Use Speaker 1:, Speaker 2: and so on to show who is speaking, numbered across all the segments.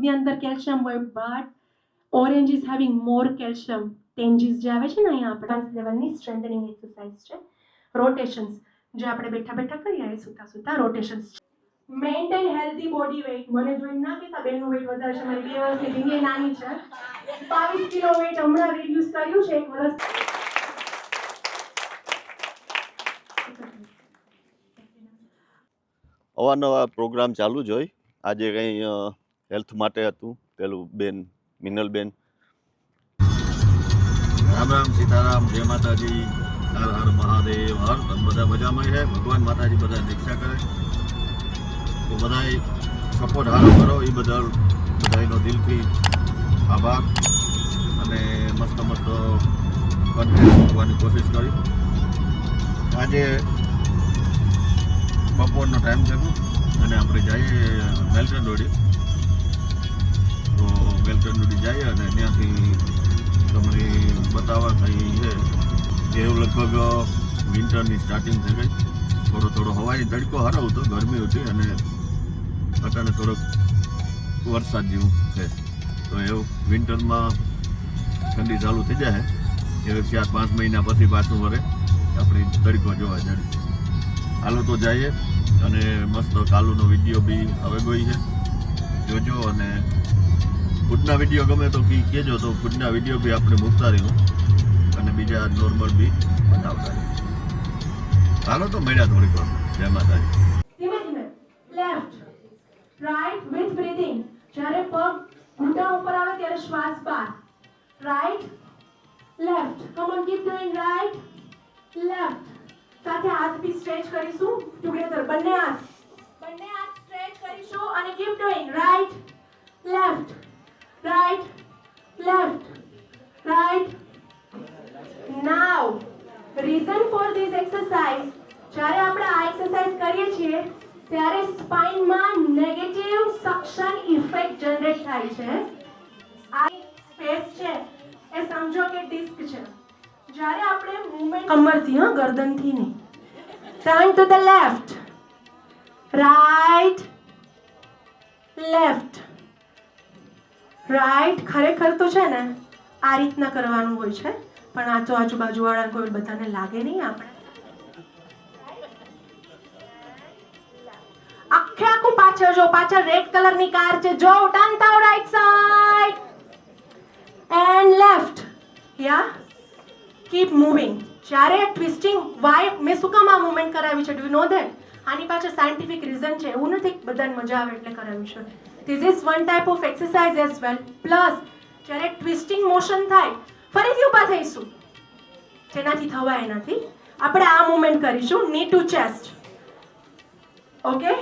Speaker 1: દૂધની અંદર કેલ્શિયમ હોય but orange is having more calcium ટેન્જીસ જે આવે છે ને અહીંયા આપણે લેવલની સ્ટ્રેન્થનિંગ એક્સરસાઇઝ છે. રોટેશન્સ જે આપણે બેઠા બેઠા કરીએ, એ સુતા સુતા rotations maintain healthy body weight મને જોઈને ના કહેતા બેનનું વેઇટ વધારે છે, મારી બે વર્ષની જિંદગી નાની છે. બાવીસ કિલો વેઇટ હમણાં રિડ્યુસ કર્યું છે એક વર્ષ.
Speaker 2: અવારનવાર પ્રોગ્રામ ચાલુ જ હોય. આજે કંઈ હેલ્થ માટે હતું, પેલું બેન મિનલબેન
Speaker 3: રામ રામ સીતારામ, જય માતાજી, હર હર મહાદેવ, હર બધા મજામાં છે? ભગવાન માતાજી બધા દીક્ષા કરે. તો બધાએ સપોર્ટ હારો કરો એ બદલ બધાનો દિલથી આભાર અને મસ્ત મસ્ત કન્ટેન્ટ મૂકવાની કોશિશ કરી. આજે બપોરનો ટાઈમ છે અને આપણે જઈએ મેલ્ટન રોડી રોડી જઈએ અને ત્યાંથી તમને બતાવવા થઈ છે એવું લગભગ વિન્ટરની સ્ટાર્ટિંગ થઈ ગઈ. થોડો થોડો હવાની તડકો હારો હતો ગરમી હતી અને અત્યારે થોડોક વરસાદ જેવું છે. તો એવું વિન્ટરમાં ઠંડી ચાલુ થઈ જાય. એ ચાર પાંચ મહિના પછી પાછું વરે. આપણી તડકો જોવા જાય. હાલો તો જઈએ અને મસ્ત કાલુનો વીડિયો બી હવે ગઈ છે. જોજો અને ખુદના વીડિયો ગમે તો કહેજો તો ખુદના વીડિયો બી આપણે મૂકતા રહ્યું અને બીજા નોર્મલ બી બનાવતા રહ્યું ચાલો તો મળ્યા થોડીક વાર. જય માતાજી.
Speaker 1: લેફ્ટ રાઈટ વિથ બ્રીથિંગ જ્યારે પગ ઘૂંટણ ઉપર આવે ત્યારે શ્વાસ બહાર right left come on keep doing right left સાથે હાથ બી સ્ટ્રેચ કરીશું ટુગેધર બંને હાથ. બંને હાથ સ્ટ્રેચ કરીશું અને keep doing right left right left right now reason for this exercise જ્યારે આપણે આ એક્સરસાઇઝ કરીએ છીએ, ત્યારે સ્પાઇનમાં નેગેટિવ સક્શન ઇફેક્ટ જનરેટ થાય છે. આ સ્પેસ છે. એ સમજો કે ડિસ્ક છે. જ્યારે આપણે મૂવમેન્ટ કમરથી, હા, ગરદનથી નહીં. Turn to the left right left right ખરેખર તો છે ને, આ રીતના કરવાનું હોય છે, પણ આ તો આજુબાજુવાળા કોઈ બધાને લાગે નહીં આપણે. આખે આખું પાછળ જો, પાછળ રેડ કલરની કાર છે. જો ટર્ન થાવ રાઈટ સાઈડ એન્ડ લેફ્ટ યા કીપ મૂવિંગ જ્યારે ટ્વિસ્ટિંગ વાય મેં શું કામ આ મુવમેન્ટ કરાવી છે? ડુ નો ધેટ આની પાછળ સાયન્ટિફિક રીઝન છે. એવું નથી બધાને મજા આવે એટલે કરાવી છે. This is one type of exercise as well plus જ્યારે ટ્વિસ્ટિંગ મોશન થાય, ફરીથી ઊભા થઈશું. જેનાથી થવાય નથી આપણે આ મુમેન્ટ કરીશું ની ટુ ચેસ્ટ ઓકે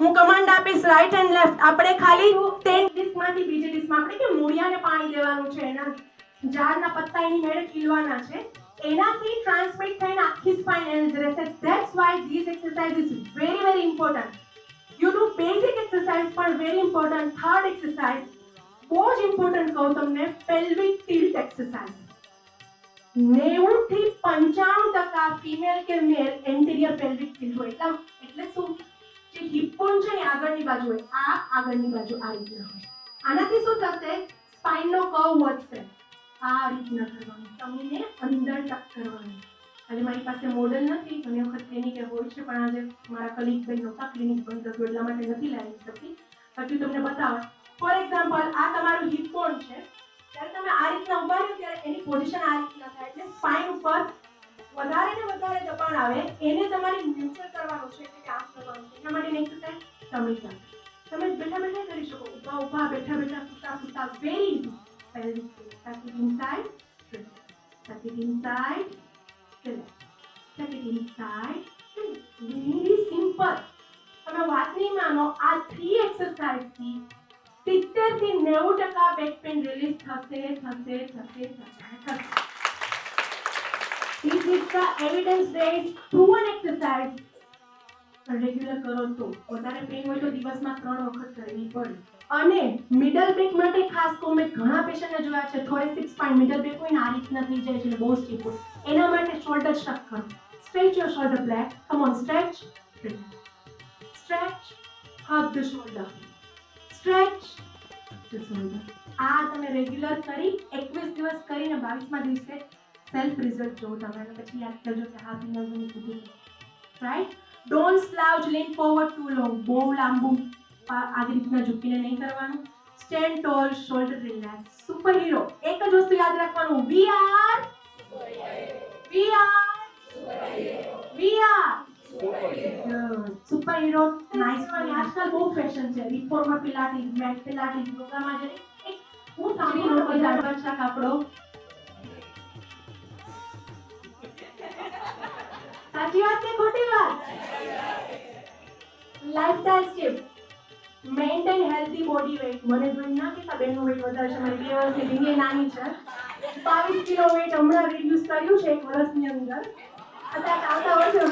Speaker 1: હું કમાન્ડ આપીશ રાઈટ એન્ડ લેફ્ટ આપણે ખાલી ટેન ડિસ્કમાંથી બીજી ડિસ્કમાં આપણે કે મૂળિયાને પાણી દેવાનું છે? એના ઝાડના પત્તા એની મેળે ખીલવાના છે. એનાથી ટ્રાન્સમિટ થઈને આખી સ્પાઇન એનર્જી રહેશે. That's why this exercise is very very important you do basic exercise પણ વેરી ઇમ્પોર્ટન્ટ થર્ડ એક્સરસાઇઝ બહુ જ ઇમ્પોર્ટન્ટ કહું તમને પેલ્વિક ટિલ્ટ એક્સરસાઇઝ નેવું થી પંચાણું ટકા ફિમેલ કે મેલ એન્ટિરિયર પેલ્વિક ટિલ્ટ હોય. એટલા એટલે શું? જે હિપ બોન છે ને આગળની બાજુ હોય. આ આગળની બાજુ આ રીતના હોય. આનાથી શું થશે? સ્પાઇનનો કર્વ વધશે. આ રીતના કરવાનું. તમને અંદર ટક કરવાનું. આજે મારી પાસે મોડલ નથી ઘણી વખત ક્લિનિકે હોય છે પણ આજે મારા કલીગ બેન નહોતા ક્લિનિક બંધ હતું એટલા માટે નથી લાવી શકી પછી તમને બતાવો ફોર એક્ઝામ્પલ આ તમારું હિપ કોણ છે ત્યારે તમે આ રીતના ઊભા રહ્યો ત્યારે એની પોઝિશન આ રીતના થાય એટલે સ્પાઇન ઉપર વધારે ને વધારે દબાણ આવે એને તમારે ન્યુટ્રલ કરવાનું છે એટલે કે આમ કરવાનું છે. એના માટેની એક્સરસાઇઝ તમે કરો તમે બેઠા બેઠા કરી શકો ઊભા ઊભા બેઠા બેઠા સૂતા સૂતા very easy pelvic floor. Tuck it inside, it inside, straight. Very simple. તમે વાત નહીં માનો આ થ્રી એક્સરસાઇઝથી સિત્તેરથી નેવું ટકા બેક પેન રિલીઝ થશે થશે થશે થશે This is the evidence-based proven exercise. Regular કરો તો વધારે પેન હોય તો દિવસમાં ત્રણ વખત કરવી પડે અને મિડલ બેક માટે ખાસ તો મેં ઘણા પેશન્ટને જોયા છે સિક્સ સ્પાઇન મિડલ બેક હોય ને આ રીતના થઈ જાય છે એટલે બહુ સ્ટીપ હોય એના માટે શોલ્ડર સ્ટ્રક કરો. Stretch your shoulder blade come on stretch stretch hug the shoulder stretch the shoulder. આ તમે રેગ્યુલર કરી, એકવીસ દિવસ કરીને બાવીસમાં દિવસે સેલ્ફ રિઝલ્ટ જોવો તમે પછી યાદ કરજો કે હા મેં કીધું right don't slouch lean forward too long બહુ લાંબુ આવી રીતના ઝૂકીને નહીં કરવાનું. Stand tall shoulder relax super hero એક જ વસ્તુ યાદ રાખવાનું. વી આર સુપર નાઇસમાં આજકાલ બહુ ફેશન છે. રિફોર્મર પિલાટીસ મેટ પિલાટીસ યોગામાં જે એક હું સાંભળી લોકો જાણવા છે કાપડો સાચી વાત કે ખોટી વાત? Lifestyle shift maintain healthy body weight મને જોઈ ના કહેતા બેનનું વેઇટ વધારે છે. મારી બે વર્ષની ઢીંગી નાની છે. બાવીસ કિલો વેઇટ હમણાં રિડ્યુસ કર્યું છે એક વર્ષની અંદર. અત્યારે આવતા વર્ષે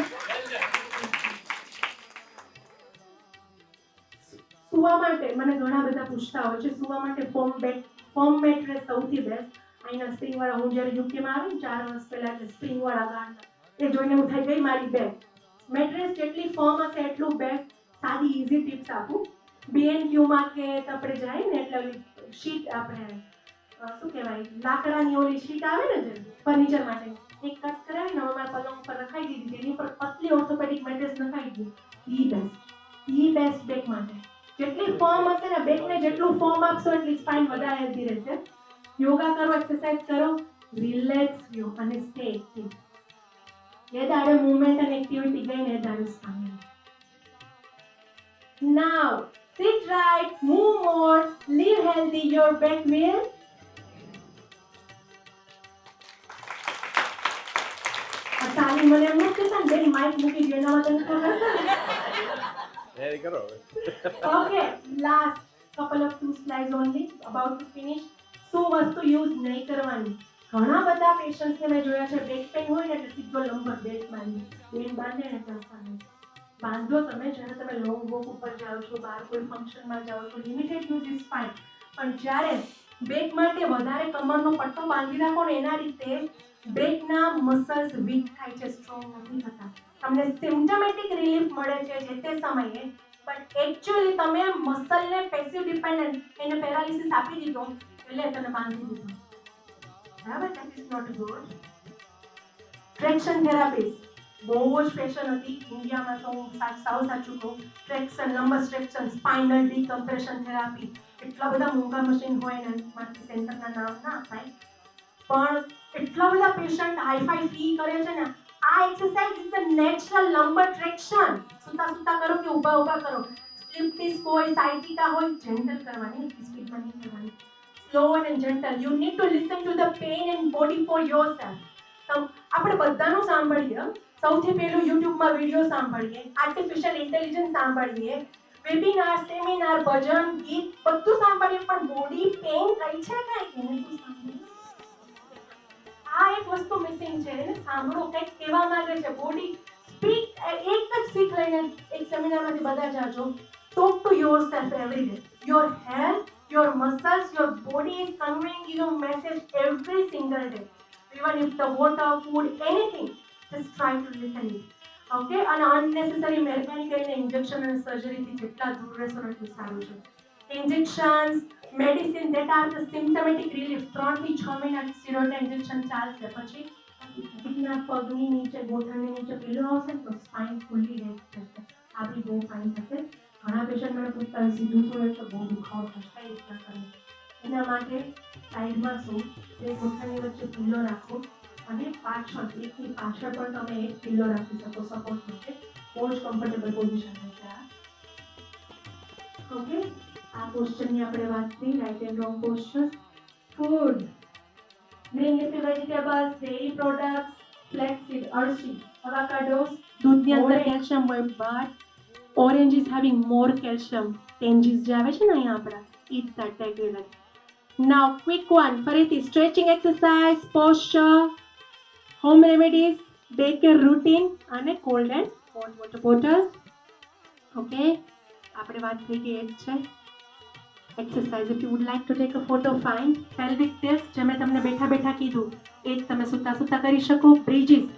Speaker 1: સુવા માટે મને ઘણા બધા પૂછતા હોય છે. સુવા માટે ફોર્મ બેટ ફોર્મ મેટ્રેસ સૌથી બેસ્ટ અહીંના સ્પ્રિંગવાળા હું જ્યારે યુકેમાં આવી ચાર વર્ષ પહેલાં જે સ્પ્રિંગવાળા ગાંઠ એ જોઈને હું થઈ ગઈ મારી બેગ મેટ્રેસ જેટલી ફોર્મ હશે એટલું બેગ સાદી ઇઝી ટિપ્સ આપું. બીએનક્યુમાં કે આપણે જાય ને એટલે શીટ આપણે શું કહેવાય, લાકડાની ઓલી શીટ આવે ને જે ફર્નિચર માટે એક કટ કરાવીને હવે મારા પલંગ ઉપર રખાઈ દીધી. તેની ઉપર પતલી ઓર્થોપેડિક મેટ્રેસ નખાઈ દીધી ઈ બેસ્ટ ઈ બેસ્ટ બેક માટે. જેટલી ફોર્મ હશે ને બેકને જેટલું ફોર્મ આપશો એટલી સ્પાઇન વધારે હેલ્ધી રહેશે. યોગા કરો એક્સરસાઇઝ કરો રિલેક્સ યો અને સ્ટે એક્ટિવ એ દાડે મૂવમેન્ટ અને એક્ટિવિટી ગઈને એ દાડે spine Now, sit right, move more, live healthy, your back will. તાલી મને એમ નથી બેન માઇક મૂકી દે એના માટે નથી ખબર. Okay, last couple of two slides only, about to finish. શું વસ્તુ યુઝ નહીં કરવાની? ઘણા બધા પેશન્ટ્સને મેં જોયા છે બેક પેઇન હોય ને એટલે સીધો લંબર બેલ્ટ બાંધી બેન બાંધે ને ચાલતા બાંધો તમે જ્યારે તમે લોંગ વોક ઉપર જાઓ છો બહાર કોઈ ફંક્શનમાં જાઓ છો લિમિટેડ યુઝ ઇઝ ફાઇન પણ જ્યારે બેક માટે વધારે કમરનો પટ્ટો બાંધી રાખો ને એના રીતે બેકના મસલ્સ વીક થાય છે સ્ટ્રોંગ નથી થતા. તમને સિમ્ટમેટિક રિલીફ મળે છે જે તે સમયે. બટ એકચ્યુઅલી તમે મસલને પેસિવ ડિપેન્ડન્ટ એને પેરાલિસિસ આપી દીધો, એટલે તને બાંધી દીધો બરાબર? That is not good traction therapy બહુ જ ફેશન હતી. ઇન્ડિયામાં તો હું સાવ સાચું કહું. Traction lumbar traction spinal decompression therapy એટલા બધા મોંઘા મશીન હોય ને, મારી સેન્ટરના નામ ના અપાય પણ એટલા બધા પેશન્ટ હાઈફાઈ ફી કરે છે ને આ exercise is the natural lumbar traction સુતા સુતા કરો કે ઊભા ઊભા કરો? સ્લીપ ડિસ્ક હોય સાઇટિકા હોય જેન્ટલ કરવાની સ્પીડમાં નહીં કરવાની. Slow and gentle you need to listen to the pain and body for yourself આપણે બધાનું સાંભળીએ. સૌથી પહેલું યુટ્યુબમાં વીડિયો સાંભળીએ. આર્ટિફિશિયલ ઇન્ટેલિજન્સ સાંભળીએ. વેબિનાર સેમિનાર ભજન, ગીત, બધું સાંભળીએ, પણ બોડી પેઇન થઈ છે કાંઈ એને તું સાંભળીએ આ એક વસ્તુ મિસિંગ છે. સાંભળો, કંઈક કહેવા માંગે છે. બોડી સ્પીક એક જ શીખ લઈને એક સેમિનારમાંથી બધા જાજો talk to yourself every day your health your muscles your body is conveying you message every single day even if the water food anything just try to listen. Okay અને unnecessary મહેરબાની કરીને ઇન્જેક્શન અને સર્જરીથી જેટલા દૂર રહેશો એટલું સારું છે. Injections medicine that are the symptomatic relief ત્રણથી છ મહિના સ્ટીરોઇડ ઇન્જેક્શન ચાલશે. પછી પગના પગની નીચે, ગોઠણની નીચે પીલો આવશે તો સ્પાઇન ફૂલી રેસ્ટ થશે. આ બહુ ફાઇન થશે. ઘણા પેશન્ટ મને પૂછતા હોય, સીધું શું તો બહુ દુખાવો થશે. એ રીતના કરે. એના માટે સાઈડમાં શું? તે ગોઠણની વચ્ચે પીલો રાખો અને પાછળ, એકની પાછળ પણ તમે એક પીલો રાખી શકો સપોર્ટ માટે બહુ જ કમ્ફર્ટેબલ પોઝિશન આપણે વાત કરી right and wrong posture food green leafy vegetables dairy products flaxseed અળસી avocados દૂધની અંદર કેલ્શિયમ હોય but orange is having more calcium ટેન્જીસ જે આવે છે ને અહીંયા આપણા eat that regular now quick one ફરીથી stretching exercise posture home remedies day care routine અને cold and hot water bottle okay આપણે વાત થઈ ગઈ એક છે. Exercise if you would like to take a photo fine pelvic test જે મેં તમને બેઠા બેઠા કીધું, એ જ તમે સૂતા સૂતા કરી શકો. બ્રિજીસ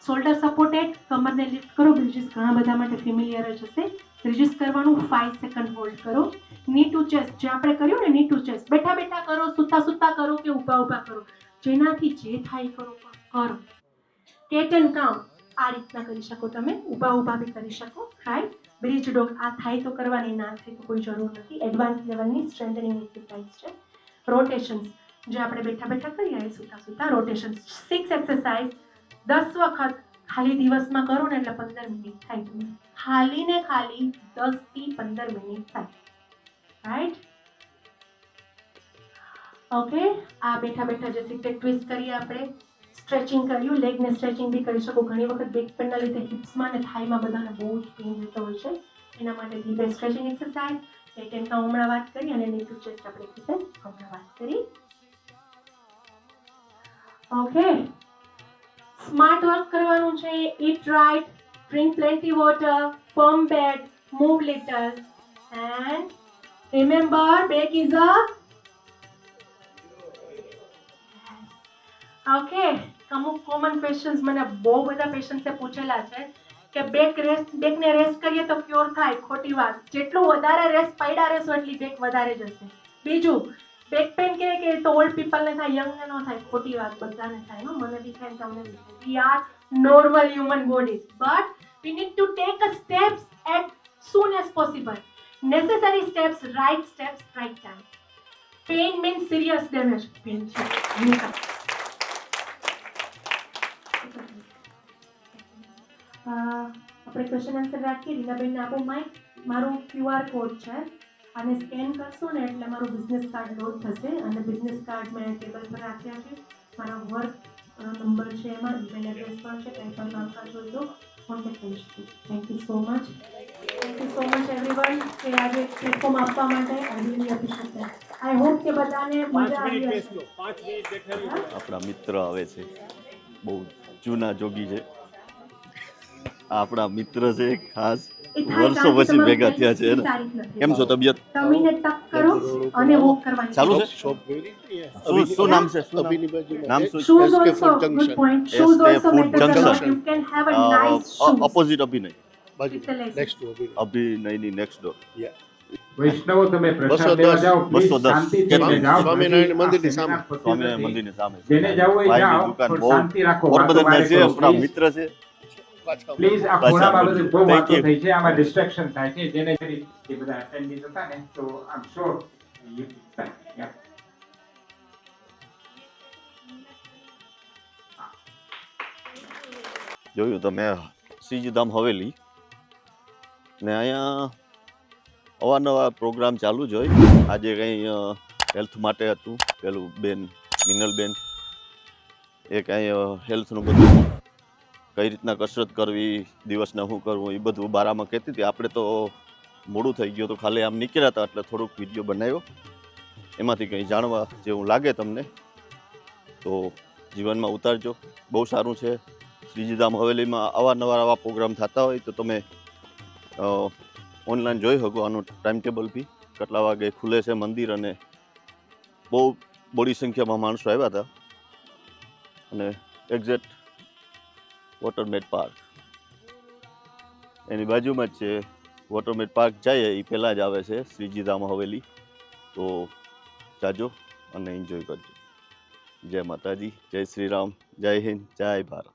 Speaker 1: શોલ્ડર સપોર્ટેડ કમરને લિફ્ટ કરો. બ્રિજીસ ઘણા બધા માટે ફેમિલિયર જ હશે. બ્રિજીસ કરવાનું ફાઇવ સેકન્ડ હોલ્ડ કરો. ની ટુ ચેસ્ટ જે આપણે કર્યું ને ની ટુ ચેસ્ટ બેઠા બેઠા કરો, સૂતા સૂતા કરો કે ઊભા ઊભા કરો. જેનાથી જે થાય કરો કરો. કેટ કાઉ આ રીતના કરી શકો તમે. ઊભા ઊભા બી કરી શકો. રાઈટ બ્રિજ ડોક આ થાય તો કરવાની, ના થાય તો કોઈ જરૂર નથી. એડવાન્સ લેવલની સ્ટ્રેન્થનિંગ એક્સરસાઇઝ છે. રોટેશન્સ જે આપણે બેઠા બેઠા કરીએ, એ સૂતા સૂતા રોટેશન સિક્સ એક્સરસાઇઝ દસ વખત ખાલી દિવસમાં કરો ને એટલે પંદર મિનિટ થાય ખાલી ને ખાલી દસથી પંદર મિનિટ થાય. રાઈટ ઓકે આ બેઠા બેઠા જે સિક્રેટ ટ્વિસ્ટ કરીએ આપણે સ્ટ્રેચિંગ કર્યું લેગને સ્ટ્રેચિંગ બી કરી શકો. ઘણી વખત બેક લીધે હિપ્સમાં અને થાઈમાં બધાને બહુ જ પેઇન રહેતો હોય છે. એના માટે ધીરે સ્ટ્રેચિંગ એક્સરસાઇઝ બેક હમણાં વાત કરી અને નીચું ચેસ્ટ આપણે એક્સરસાઇઝ હમણાં વાત કરી. ઓકે સ્માર્ટ વર્ક કરવાનું છે. Eat right drink plenty water firm bed move little and remember back is a okay અમુક કોમન ક્વેશ્ચન્સ મને બહુ બધા પેશન્ટ્સે પૂછેલા છે કે બેક રેસ્ટ બેકને રેસ્ટ કરીએ તો ક્યોર થાય, ખોટી વાત. જેટલું વધારે રેસ પડ્યા રહેશો એટલી બેક વધારે જશે. બીજું બેક પેન કે કે તો ઓલ્ડ પીપલને થાય યંગને ન થાય, ખોટી વાત, બધાને થાય, હો, મને બી થાય તમને બી we are normal human bodies but we need to take a steps at soon as possible necessary steps right steps right time pain means serious damage pain છે ક્વેશ્ચન આન્સર રાખીએ. રીનાબેન આપો માઇક મારું ક્યુઆર કોડ છે. અને scan કરશો ને એટલે મારું બિઝનેસ કાર્ડ લોડ થશે અને બિઝનેસ કાર્ડ મેં ટેબલ પર રાખ્યા છે. મારા વર્ક નંબર છે એમાં ઈમેલ એડ્રેસ પણ છે કંઈ પણ કામકાજ હોય તો કોન્ટેક્ટ કરી શકો. Thank you so much thank you so much everyone કે આજે પ્લેટફોર્મ આપવા માટે I really appreciate I hope કે બધાને મજા આવી હશે. હા?
Speaker 3: આપણા મિત્ર આવે છે. બહુ જૂના જોગી છે. આપણા મિત્ર છે ખાસ વર્ષો પછી ભેગા થયા છે. કેમ છો તબિયત?
Speaker 1: તમીને ટક કરો અને વોક કરવાની
Speaker 3: ચાલુ છે. શું નામ નામ? શું ઓપોઝિટ અભિનય. અભિનયની નેક્સ્ટ ડોર
Speaker 4: વૈષ્ણવો તમે
Speaker 5: બસો
Speaker 4: પ્રસાદ લેવા
Speaker 5: દસ,
Speaker 4: જાઓ
Speaker 3: બસો દસ.
Speaker 4: શાંતિથી
Speaker 3: કેટલી?
Speaker 4: જાઓ
Speaker 5: સ્વામિનારાયણ મંદિરની સામે.
Speaker 3: સ્વામિનારાયણ મંદિરની સામે.
Speaker 4: જેને જવું હોય જાઓ
Speaker 3: બહુ
Speaker 4: શાંતિ રાખો વાતો
Speaker 3: છે આપણા મિત્ર છે.
Speaker 4: પ્લીઝ આ
Speaker 3: પાછા
Speaker 4: બાબતે બહુ વાતો થઈ છે. આમાં ડિસ્ટ્રેક્શન થાય છે. જેને કરી એ બધા અટેન્ડિંગ હતા ને તો આમ શ્યોર
Speaker 3: જોયું તમે સીજધામ હવેલી? ને અહીંયા અવારનવાર પ્રોગ્રામ ચાલુ જ હોય. આજે કંઈ હેલ્થ માટે હતું. પેલું બેન મિનલબેન. એ કંઈ હેલ્થનું બધું કઈ રીતના કસરત કરવી, દિવસના શું કરવું, એ બધું બારામાં કહેતી હતી. આપણે તો મોડું થઈ ગયું તો ખાલી આમ નીકળ્યા હતા એટલે થોડુંક વીડિયો બનાવ્યો. એમાંથી કંઈ જાણવા જેવું લાગે તમને તો જીવનમાં ઉતારજો. બહુ સારું છે. શ્રીજીધામ હવેલીમાં અવારનવાર આવા પ્રોગ્રામ થતા હોય તો તમે ઓનલાઈન જોઈ શકો આનું ટાઈમ ટેબલ બી. કેટલા વાગે ખુલે છે મંદિર અને બહુ, બડી સંખ્યામાં માણસો આવ્યા હતા. અને એક્ઝેક્ટ વોટરમેડ પાર્ક. એની બાજુમાં જ છે વોટરમેડ પાર્ક. જઈએ એ પહેલાં જ આવે છે શ્રીજીધામ હવેલી. તો જાજો અને એન્જોય કરજો. જય માતાજી, જય શ્રી રામ જય હિન્દ, જય ભારત.